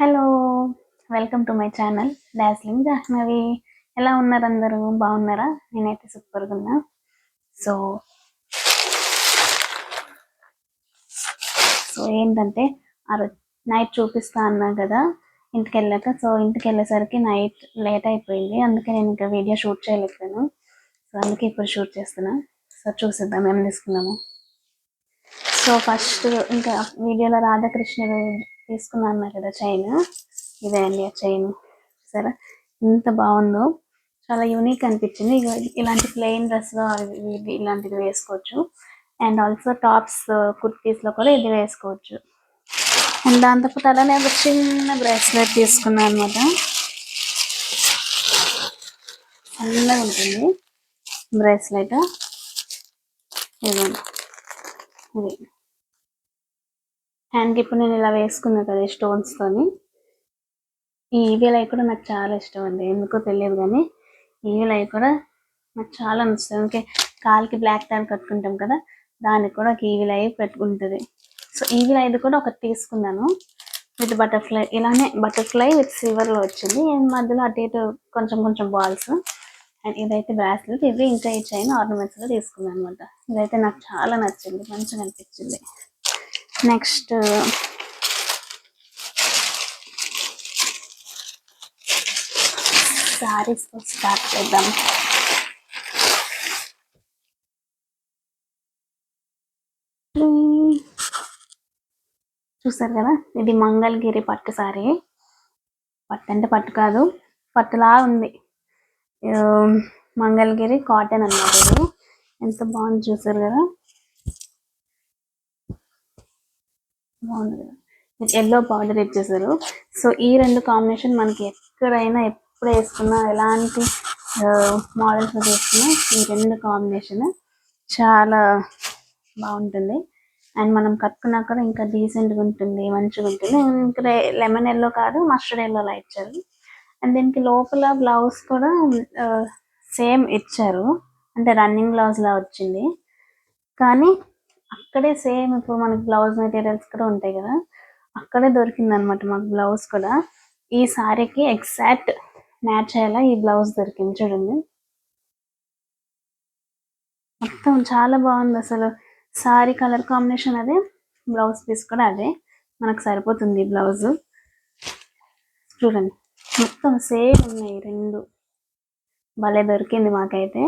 Hello welcome to my channel dazzling Jahnavi. ఎలా ఉన్నారు అందరూ? బాగున్నారా? నేనైతే సూపర్గా ఉన్నా. సో సో ఏంటంటే ఆ రోజు నైట్ చూపిస్తా అన్నా కదా ఇంటికి వెళ్ళాక సో ఇంటికి వెళ్ళేసరికి నైట్ లేట్ అయిపోయింది. అందుకే నేను ఇంకా వీడియో షూట్ చేయలేకపోయాను. సో అందుకే ఇప్పుడు షూట్ చేస్తున్నా. సో చూసిద్దాం ఏం తీసుకున్నాము. సో ఫస్ట్ ఇంకా వీడియోలో రాధాకృష్ణుడు తీసుకున్నాను కదా చైన్. ఇదే అండి ఆ చైన్. సరే ఎంత బాగుందో. చాలా యూనిక్ అనిపించింది. ఇలాంటి ప్లెయిన్ డ్రెస్లో ఇలాంటిది వేసుకోవచ్చు. అండ్ ఆల్సో టాప్స్ కుర్తీస్లో కూడా ఇది వేసుకోవచ్చు. అండ్ దాంతోపాటు అలానే ఒక చిన్న బ్రేస్లెట్ తీసుకున్నాను అనమాట చల్లగా ఉంటుంది. బ్రేస్లెట్. ఇదిగోండి. ఇది. హ్యాండ్కి ఇప్పుడు నేను ఇలా వేసుకున్నా కదా స్టోన్స్ తోని. ఈ ఈవీల్ కూడా నాకు చాలా ఇష్టం అండి. ఎందుకో తెలియదు కానీ ఈవీల్ అయి కూడా నాకు చాలా నచ్చుతుంది. ఇంకే కాలికి బ్లాక్ ట్యాన్ కట్టుకుంటాం కదా దానికి కూడా ఒక ఈవీల్ అయి పెట్టుకుంటుంది. సో ఈవీల్ ఐది కూడా ఒకటి తీసుకున్నాను విత్ బటర్ఫ్లై ఇలానే బటర్ఫ్లై విత్ సిల్వర్లో వచ్చింది. మధ్యలో అటు ఇటు కొంచెం కొంచెం బాల్స్ అండ్ ఇదైతే బ్రాస్లెట్ ఇవి ఇంకా ఈ చైన్ ఆర్నమెంట్స్ తీసుకున్నాను అనమాట ఇదైతే నాకు చాలా నచ్చింది. మంచిగా అనిపించింది. నెక్స్ట్ సారీస్ స్టార్ట్ చేద్దాం. చూసారు కదా? ఇది మంగళగిరి పట్టు సారీ. పట్టు అంటే పట్టు కాదు పట్టులా ఉంది. మంగళగిరి కాటన్ అన్నమాట ఇది. ఎంత బాగుంది చూసారు కదా? బాగుంది కదా ఎల్లో పౌడర్ ఇచ్చేసారు సో ఈ రెండు కాంబినేషన్ మనకి ఎక్కడైనా ఎప్పుడు వేసుకున్నా ఎలాంటి మోడల్స్ వేసుకున్నా ఈ రెండు కాంబినేషన్ చాలా బాగుంటుంది. అండ్ మనం కట్టుకున్నా కూడా ఇంకా డీసెంట్గా ఉంటుంది మంచిగా ఉంటుంది. ఇంకా లెమన్ ఎల్లో కాదు మస్టర్డ్ ఎల్లో ఇచ్చారు. అండ్ దీనికి లోపల బ్లౌజ్ కూడా సేమ్ ఇచ్చారు. అంటే రన్నింగ్ బ్లౌజ్లా వచ్చింది. కానీ అక్కడే సేమ్ ఇప్పుడు మనకి బ్లౌజ్ మెటీరియల్స్ కూడా ఉంటాయి కదా అక్కడే దొరికింది అనమాట మాకు బ్లౌజ్ కూడా. ఈ సారీకి ఎగ్జాక్ట్ మ్యాచ్ అయ్యేలా ఈ బ్లౌజ్ దొరికింది చూడండి. మొత్తం చాలా బాగుంది అసలు. సారీ కలర్ కాంబినేషన్ అదే బ్లౌజ్ పీస్ కూడా అదే. మనకు సరిపోతుంది బ్లౌజ్. చూడండి మొత్తం సేమ్ ఉన్నాయి రెండు. భలే దొరికింది మాకైతే.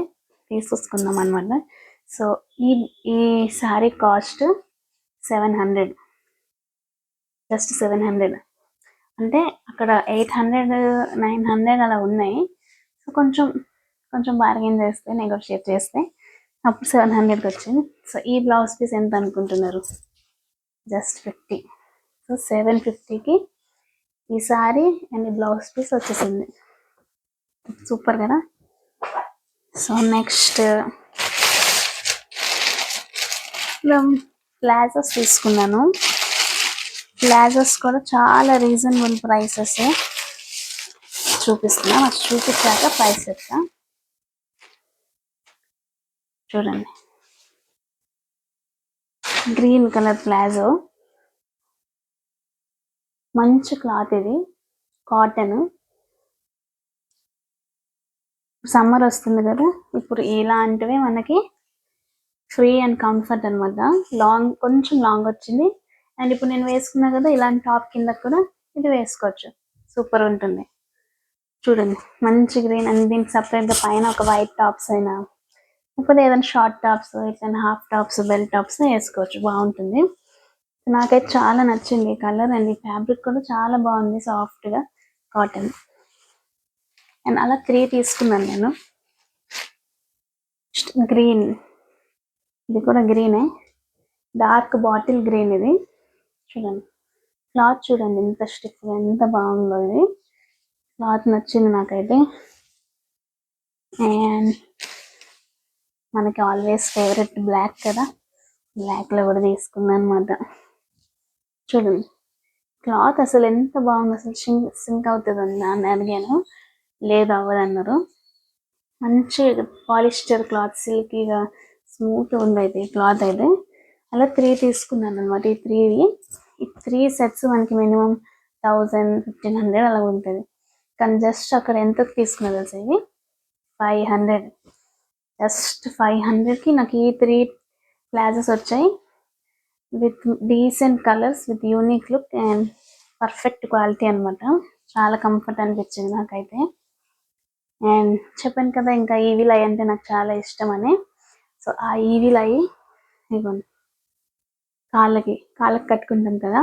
తీసుకొసుకుందాం అనమాట సో ఈ ఈ sari cost seven hundred. Just seven hundred. అంటే అక్కడ ఎయిట్ హండ్రెడ్ నైన్ హండ్రెడ్ అలా ఉన్నాయి. సో కొంచెం కొంచెం బార్గెన్ చేస్తే నెగోషియేట్ చేస్తే అప్పుడు సెవెన్ హండ్రెడ్కి వచ్చింది. సో ఈ బ్లౌజ్ పీస్ ఎంత అనుకుంటున్నారు? Just fifty. సో సెవెన్ ఫిఫ్టీకి ఈ సారీ అండ్ ఈ బ్లౌజ్ పీస్ వచ్చేసింది. సూపర్ కదా? సో నెక్స్ట్ ప్లాజోస్ తీసుకున్నాను. ప్లాజోస్ కూడా చాలా రీజనబుల్ ప్రైసెస్ చూపిస్తున్నాను అది చూపించాక ప్రైస్ చెప్తా. చూడండి. గ్రీన్ కలర్ ప్లాజో మంచి క్లాత్ ఇది. కాటన్ సమ్మర్ వస్తుంది కదా. ఇప్పుడు ఇలాంటివి మనకి ఫ్రీ అండ్ కంఫర్ట్ అన్నమాట. లాంగ్ కొంచెం లాంగ్ వచ్చింది. అండ్ ఇప్పుడు నేను వేసుకున్నా కదా ఇలాంటి టాప్ కింద కూడా ఇది వేసుకోవచ్చు. సూపర్ ఉంటుంది. చూడండి మంచి గ్రీన్ అండ్ దీనికి సపరేట్గా గా పైన ఒక వైట్ టాప్స్ అయినా లేకపోతే ఏదైనా షార్ట్ టాప్స్ ఇట్లా హాఫ్ టాప్స్ బెల్ టాప్స్ వేసుకోవచ్చు. బాగుంటుంది. నాకైతే చాలా నచ్చింది కలర్ అండ్ ఈ ఫ్యాబ్రిక్ కూడా చాలా బాగుంది సాఫ్ట్గా కాటన్ అండ్ అలా త్రీ తీసుకున్నాను నేను. గ్రీన్ ఇది కూడా గ్రీనే. డార్క్ బాటిల్ గ్రీన్ ఇది. చూడండి. క్లాత్ చూడండి ఎంత స్టిఫ్ ఎంత బాగుందో ఇది. క్లాత్ నచ్చింది నాకైతే. అండ్ మనకి ఆల్వేస్ ఫేవరెట్ బ్లాక్ కదా. బ్లాక్లో కూడా తీసుకుందాం అనమాట చూడండి. క్లాత్ అసలు ఎంత బాగుంది అసలు సింక్ సింక్ అవుతుంది అని అడిగాను. లేదు అవ్వదన్నారు. మంచి పాలిస్టర్ క్లాత్ సిల్కీగా స్మూత్ ఉంది అయితే ఈ క్లాత్ అయితే. అలా త్రీ తీసుకున్నాను అనమాట ఈ త్రీ ఈ త్రీ సెట్స్ మనకి మినిమం థౌజండ్ ఫిఫ్టీన్ హండ్రెడ్ అలా ఉంటుంది. కానీ జస్ట్ అక్కడ ఎంత తీసుకున్నది తెలుసా ఇవి? ఫైవ్ హండ్రెడ్ జస్ట్ ఫైవ్ హండ్రెడ్కి నాకు ఈ త్రీ ప్లాజెస్ వచ్చాయి. With decent colours with unique look and perfect quality అనమాట చాలా కంఫర్ట్ అనిపించింది నాకైతే. అండ్ చెప్పాను కదా ఇంకా ఈవిల్ ఐ అంటే నాకు చాలా ఇష్టం అని. సో ఆ ఈవిల్ ఐ కాళ్ళకి కాళ్ళకి కట్టుకుంటాం కదా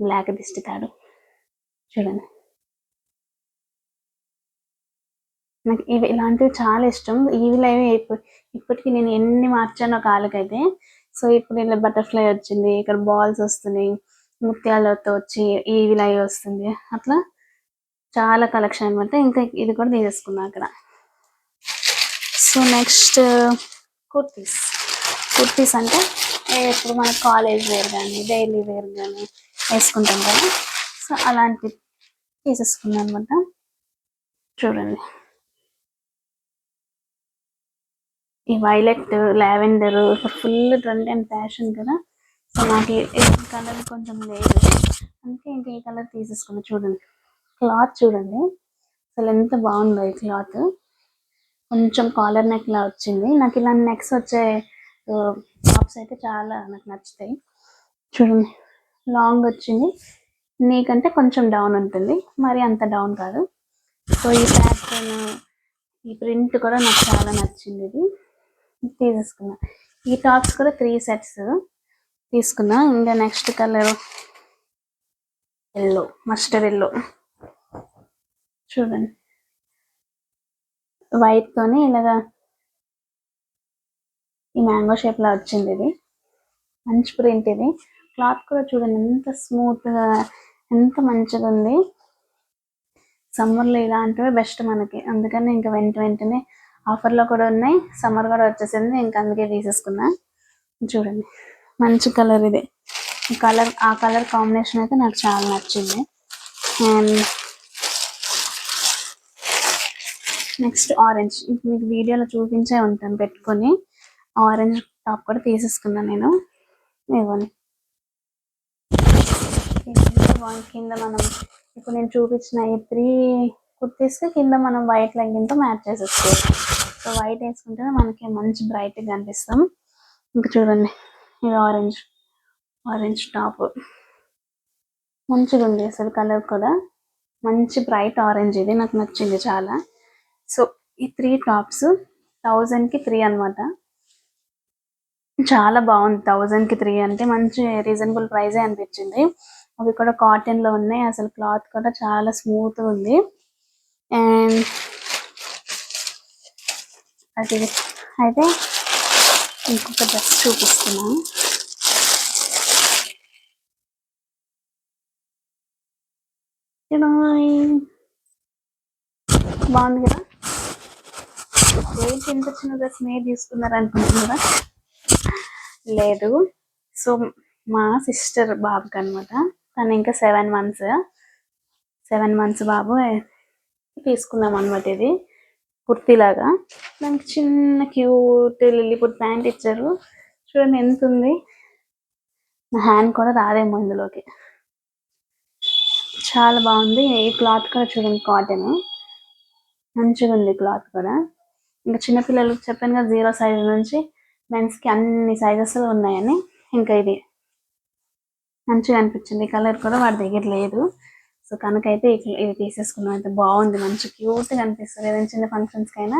బ్లాక్ దిష్టి తాడు. చూడండి. నాకు ఇవి ఇలాంటివి చాలా ఇష్టం. ఈవిల్ అవి ఇప్పటికీ నేను ఎన్ని మార్చానో కాళ్ళకైతే. సో ఇప్పుడు ఇలా బటర్ఫ్లై వచ్చింది ఇక్కడ బాల్స్ వస్తున్నాయి ముత్యాలతో వచ్చి ఈవిల్ అవి వస్తుంది. అట్లా చాలా కలెక్షన్ అనమాట ఇంకా ఇది కూడా తీసేసుకున్నా అక్కడ. So next kurtis. కుర్తీస్ అంటే ఇప్పుడు మన కాలేజ్ వేర్ కానీ డైలీ వేర్ కానీ వేసుకుంటాం కదా. సో అలాంటివి తీసేసుకున్నాను అనమాట చూడండి. ఈ వైలెట్ లావెండర్ ఇప్పుడు ఫుల్ ట్రెండ్ అండ్ ఫ్యాషన్ కదా. సో నాకు ఈ కలర్ కొంచెం లేదు. అందుకే ఇంకా ఈ కలర్ తీసేసుకున్నాను చూడండి. క్లాత్ చూడండి. అసలు ఎంత బాగుందో ఈ క్లాత్. కొంచెం కాలర్ నెక్ లా వచ్చింది. నాకు ఇలా నెక్స్ వచ్చే టాప్స్ అయితే చాలా నాకు నచ్చుతాయి. చూడండి లాంగ్ వచ్చింది. నీకంటే కొంచెం డౌన్ ఉంటుంది. మరి అంత డౌన్ కాదు. సో ఈ ప్యాటర్న్ ఈ ప్రింట్ కూడా నాకు చాలా నచ్చింది ఇది. తీసేసుకున్నా. ఈ టాప్స్ కూడా త్రీ సెట్స్ తీసుకున్నా. ఇంకా next colour yellow mustard yellow చూడండి. వైట్ తోని ఇలాగా ఈ మ్యాంగో షేప్ లా వచ్చింది ఇది. మంచి ప్రింట్ ఇది. క్లాత్ కూడా చూడండి ఎంత స్మూత్గా ఎంత మంచిగా ఉంది. సమ్మర్లో ఇలాంటివి బెస్ట్ మనకి. అందుకని ఇంకా వెంట వెంటనే ఆఫర్లో కూడా ఉన్నాయి. సమ్మర్ కూడా వచ్చేసింది. ఇంకా అందుకే తీసేసుకున్నా. చూడండి మంచి కలర్ ఇది. కలర్ ఆ కలర్ కాంబినేషన్ అయితే నాకు చాలా నచ్చింది. అండ్ నెక్స్ట్ ఆరెంజ్ మీకు వీడియోలో చూపించే ఉంటాను పెట్టుకొని. ఆరెంజ్ టాప్ కూడా తీసేసుకున్నాను నేను. ఇవ్వండి. కింద మనం ఇప్పుడు నేను చూపించిన ఈ త్రీ కుర్తీస్కి కింద మనం వైట్ లెగ్గింగ్తో మ్యాచ్ చేసేసుకోవచ్చు. సో వైట్ వేసుకుంటేనే మనకి మంచి బ్రైట్గా కనిపిస్తాం ఇంకా చూడండి ఇది ఆరెంజ్ ఆరెంజ్ టాప్ మంచిగా ఉంది అసలు కలర్ కూడా. మంచి బ్రైట్ ఆరెంజ్ ఇది నాకు నచ్చింది చాలా. సో ఈ త్రీ టాప్స్ థౌజండ్కి త్రీ అనమాట చాలా బాగుంది. థౌజండ్కి త్రీ అంటే మంచి రీజనబుల్ ప్రైజే అనిపించింది. అవి కూడా కాటన్లో ఉన్నాయి. అసలు క్లాత్ కూడా చాలా స్మూత్ ఉంది. అండ్ అది అయితే ఇంకొక డ్రెస్ చూపిస్తున్నాను బాగుంది కదా? ఏంటి ఎంత చిన్న డ్రెస్ మీరు తీసుకున్నారు అనుకుంటున్నారా లేదు. సో మా సిస్టర్ బాబుకి అనమాట తను ఇంకా సెవెన్ మంత్స్ సెవెన్ మంత్స్ బాబు తీసుకున్నాం అనమాట ఇది. కుర్తీ లాగా దానికి చిన్న క్యూట్ లిల్లీపుట్ ప్యాంట్ ఇచ్చారు. చూడండి ఎంత ఉంది నా హ్యాండ్ కూడా రాదేమో ఇందులోకి. చాలా బాగుంది. ఈ క్లాత్ కూడా చూడండి కాటన్ మంచిగా ఉంది క్లాత్ కూడా. ఇంకా చిన్నపిల్లలకు చెప్పాను కదా జీరో సైజ్ నుంచి మెన్స్కి అన్ని సైజెస్ ఉన్నాయని. ఇంకా ఇది మంచిగా అనిపించింది. కలర్ కూడా వాడి దగ్గర లేదు. సో కనుకైతే ఇది తీసేసుకున్నాం. అయితే బాగుంది. మంచి క్యూట్గా అనిపిస్తుంది. ఏదైనా చిన్న ఫంక్షన్స్ అయినా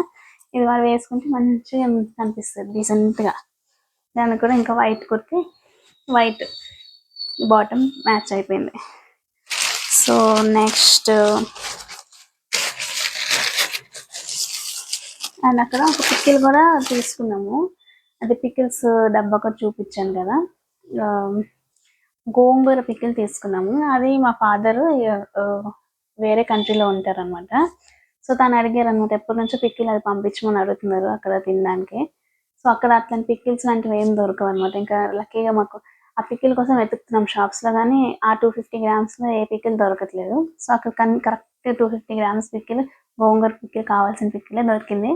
ఇది వాడు వేసుకుంటే మంచిగా కనిపిస్తుంది డీసెంట్గా. దానికి కూడా ఇంకా white kurti white bottom match అయిపోయింది. సో నెక్స్ట్ అండ్ అక్కడ ఒక పిక్కిల్ కూడా తీసుకున్నాము. అది పికిల్స్ డబ్బా కూడా చూపించాను కదా. గోంగూర పికిల్ తీసుకున్నాము. అది మా ఫాదర్ వేరే కంట్రీలో ఉంటారనమాట సో తను అడిగారు అనమాట ఎప్పటి నుంచో పిక్కిల్ అది పంపించమని అడుగుతున్నారు అక్కడ తినడానికి? సో అక్కడ అట్లాంటి పిక్కిల్స్ లాంటివి ఏం దొరకవు అనమాట ఇంకా లక్కీగా మాకు ఆ పిక్కిల్ కోసం వెతుకుతున్నాం షాప్స్లో కానీ ఆ టూ ఫిఫ్టీ గ్రామ్స్లో ఏ పిక్కిల్ దొరకట్లేదు. సో అక్కడ correct two fifty grams pickle gongura pickle కావాల్సిన పిక్కిలే దొరికింది.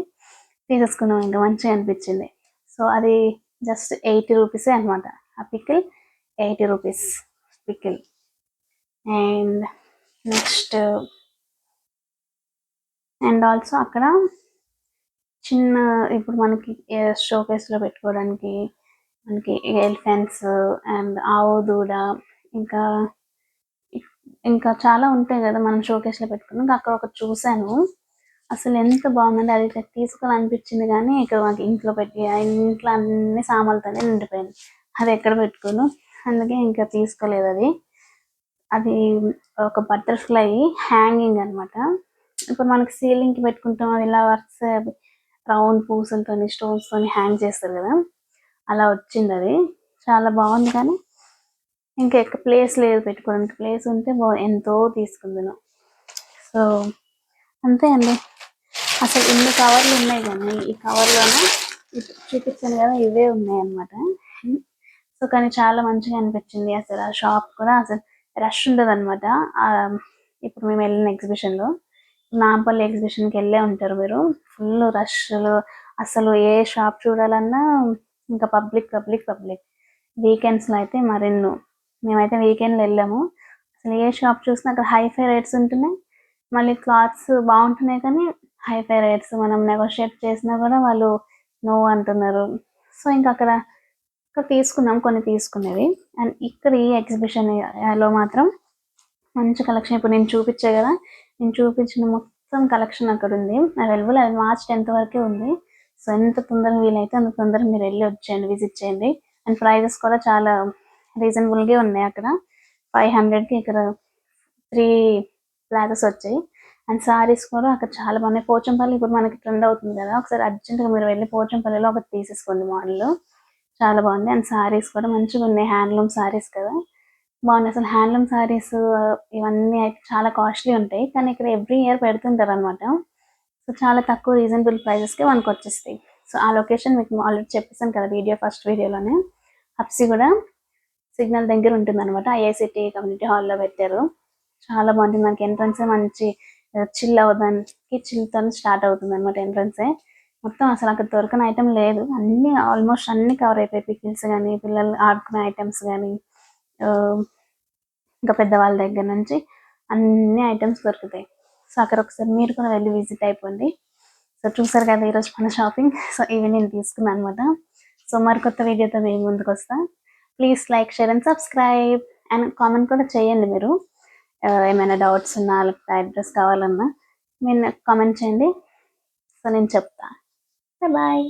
తీసేసుకున్నాం. ఇంకా మంచిగా అనిపించింది. సో అది జస్ట్ ఎయిటీ రూపీసే అనమాట ఆ pickle eighty rupees pickle and next and also అక్కడ చిన్న ఇప్పుడు మనకి షోకేస్లో పెట్టుకోవడానికి మనకి ఎలిఫెంట్స్ అండ్ ఆవు దూడ ఇంకా ఇంకా చాలా ఉంటాయి కదా మనం షోకేస్లో పెట్టుకున్నాం. అక్కడ ఒకటి చూశాను. అసలు ఎంత బాగుందండి అది ఇట్లా తీసుకోవాలనిపించింది కానీ ఇక్కడ మాకు ఇంట్లో పెట్టి ఆ ఇంట్లో అన్ని సామాన్లతోనే నిండిపోయింది. అది ఎక్కడ పెట్టుకోను? అందుకే ఇంకా తీసుకోలేదు అది. అది ఒక బటర్ఫ్లై హ్యాంగింగ్ అన్నమాట. ఇప్పుడు మనకి సీలింగ్కి పెట్టుకుంటాం అది ఇలా వర్క్స్ రౌండ్ పూసలతోని స్టోన్స్ హ్యాంగ్ చేస్తారు కదా. అలా వచ్చింది అది. చాలా బాగుంది కానీ ఇంకా ఎక్క ప్లేస్ లేదు పెట్టుకోవడానికి. ప్లేస్ ఉంటే బాగు ఎంతో తీసుకుందాను. సో అంతే అండి. అసలు ఇన్ని కవర్లు ఉన్నాయి కానీ ఈ కవర్లోనే చూపించాను కదా ఇవే ఉన్నాయి అన్నమాట సో కానీ చాలా మంచిగా అనిపించింది అసలు ఆ షాప్ కూడా. అసలు రష్ ఉండదు అనమాట ఇప్పుడు మేము వెళ్ళిన ఎగ్జిబిషన్లో నాంపల్లి ఎగ్జిబిషన్కి వెళ్ళే ఉంటారు మీరు. ఫుల్ రష్ అసలు ఏ షాప్ చూడాలన్నా ఇంకా పబ్లిక్ పబ్లిక్ పబ్లిక్. వీకెండ్స్లో అయితే మరెన్నో. మేమైతే వీకెండ్లో వెళ్ళాము. అసలు ఏ షాప్ చూసినా అక్కడ హైఫై రేట్స్ ఉంటున్నాయి. మళ్ళీ క్లాత్స్ బాగుంటున్నాయి కానీ హైఫై రేట్స్ మనం నెగోషియేట్ చేసినా కూడా వాళ్ళు నో అంటున్నారు. సో ఇంకా అక్కడ ఇక్కడ తీసుకున్నాం కొన్ని తీసుకునేవి. అండ్ ఇక్కడ ఈ ఎగ్జిబిషన్లో మాత్రం మంచి కలెక్షన్ ఇప్పుడు నేను చూపించే కదా నేను చూపించిన మొత్తం కలెక్షన్ అక్కడ ఉంది. అవైలబుల్ అది మార్చ్ టెన్త్ వరకే ఉంది. సో ఎంత తొందరగా వీలైతే అంత తొందరగా మీరు వెళ్ళి వచ్చేయండి విజిట్ చేయండి. అండ్ ప్రైజెస్ కూడా చాలా రీజనబుల్గా ఉన్నాయి అక్కడ. ఫైవ్ హండ్రెడ్కి ఇక్కడ త్రీ ప్లాజెస్ వచ్చాయి. అండ్ సారీస్ కూడా అక్కడ చాలా బాగున్నాయి. పోచంపల్లి ఇప్పుడు మనకి ట్రెండ్ అవుతుంది కదా. ఒకసారి అర్జెంట్గా మీరు వెళ్ళి పోచంపల్లిలో ఒకటి తీసేసుకోండి మోడల్ చాలా బాగుంది. అండ్ సారీస్ కూడా మంచిగా ఉన్నాయి. హ్యాండ్లూమ్ సారీస్ కదా. బాగున్నాయి. అసలు హ్యాండ్లూమ్ సారీస్ ఇవన్నీ అయితే చాలా కాస్ట్లీ ఉంటాయి. కానీ ఇక్కడ ఎవ్రీ ఇయర్ పెడుతుంటారు అనమాట సో చాలా తక్కువ రీజనబుల్ ప్రైజెస్కి మనకు వచ్చేస్తాయి సో ఆ లొకేషన్ మీకు ఆల్రెడీ చెప్పేసాను కదా వీడియో ఫస్ట్ వీడియోలోనే హప్సి కూడా సిగ్నల్ దగ్గర ఉంటుంది అనమాట ఐఐసిటి కమ్యూనిటీ హాల్లో పెట్టారు. చాలా బాగుంటుంది. మనకి ఎంట్రన్స్ మంచి చిల్ అవ్వడానికి చిల్తో స్టార్ట్ అవుతుంది అనమాట ఎంట్రన్స్ మొత్తం అసలు అక్కడ దొరకని ఐటమ్ లేదు. అన్ని ఆల్మోస్ట్ అన్ని కవర్ అయిపోయి పికిల్స్ కానీ పిల్లలు ఆడుకునే ఐటమ్స్ కానీ ఇంకా పెద్దవాళ్ళ దగ్గర నుంచి అన్ని ఐటమ్స్ దొరుకుతాయి. సో అక్కడ ఒకసారి మీరు కూడా వెళ్ళి విజిట్ అయిపోండి. సో చూసారు కదా ఈరోజు మన షాపింగ్ సో ఇవి నేను తీసుకున్నాను అనమాట సో మరికొత్త వీడియోతో మేము ముందుకు వస్తా. Please like share and subscribe and comment కూడా చేయండి మీరు. ఏమైనా డౌట్స్ ఉన్నా లేకపోతే అడ్రస్ కావాలన్నా మీరు కామెంట్ చేయండి. సో నేను చెప్తా. బాయ్